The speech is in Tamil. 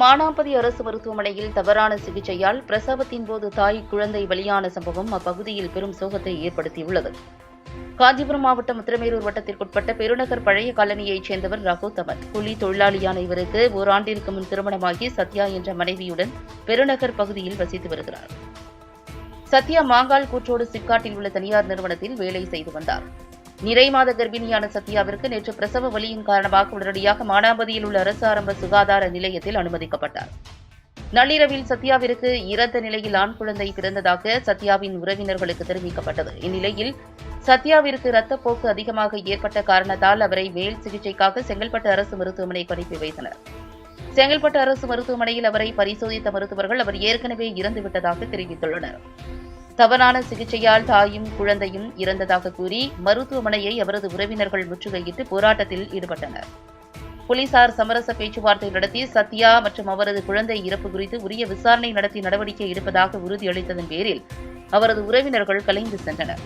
மானாம்பதி அரசு மருத்துவமனையில் தவறான சிகிச்சையால் பிரசவத்தின் போது தாய் குழந்தை பலியான சம்பவம் அப்பகுதியில் பெரும் சோகத்தை ஏற்படுத்தியுள்ளது. காஞ்சிபுரம் மாவட்டம் உத்திரமேரூர் வட்டத்திற்குட்பட்ட பெருநகர் பழைய காலனியைச் சேர்ந்தவர் ரகுத்தமன் கூலி தொழிலாளியான இவருக்கு ஓராண்டிற்கு முன் திருமணமாகி சத்யா என்ற மனைவியுடன் பெருநகர் பகுதியில் வசித்து வருகிறார். சத்யா மாங்கால் கூற்றோடு சிப்காட்டில் உள்ள தனியார் நிறுவனத்தில் வேலை செய்து வந்தார். நிறை மாத கர்ப்பிணியான சத்யாவிற்கு நேற்று பிரசவ வலியின் காரணமாக உடனடியாக மானாபதியில் உள்ள அரசு ஆரம்ப சுகாதார நிலையத்தில் அனுமதிக்கப்பட்டார். நள்ளிரவில் சத்யாவிற்கு இறந்த நிலையில் ஆண் குழந்தை பிறந்ததாக சத்யாவின் உறவினர்களுக்கு தெரிவிக்கப்பட்டது. இந்நிலையில் சத்யாவிற்கு இரத்தப்போக்கு அதிகமாக ஏற்பட்ட காரணத்தால் அவரை மேல் சிகிச்சைக்காக செங்கல்பட்டு அரசு மருத்துவமனைக்கு அனுப்பி வைத்தனர். செங்கல்பட்டு அரசு மருத்துவமனையில் அவரை பரிசோதித்த மருத்துவர்கள் அவர் ஏற்கனவே இறந்துவிட்டதாக தெரிவித்துள்ளனர். தவறான சிகிச்சையால் தாயும் குழந்தையும் இறந்ததாக கூறி மருத்துவமனையை அவரது உறவினர்கள் முற்றுகையிட்டு போராட்டத்தில் ஈடுபட்டனர். போலீசார் சமரச பேச்சுவார்த்தை நடத்தி சத்யா மற்றும் அவரது குழந்தை இறப்பு குறித்து உரிய விசாரணை நடத்தி நடவடிக்கை எடுப்பதாக உறுதியளித்ததன் பேரில் அவரது உறவினர்கள் கலைந்து சென்றனர்.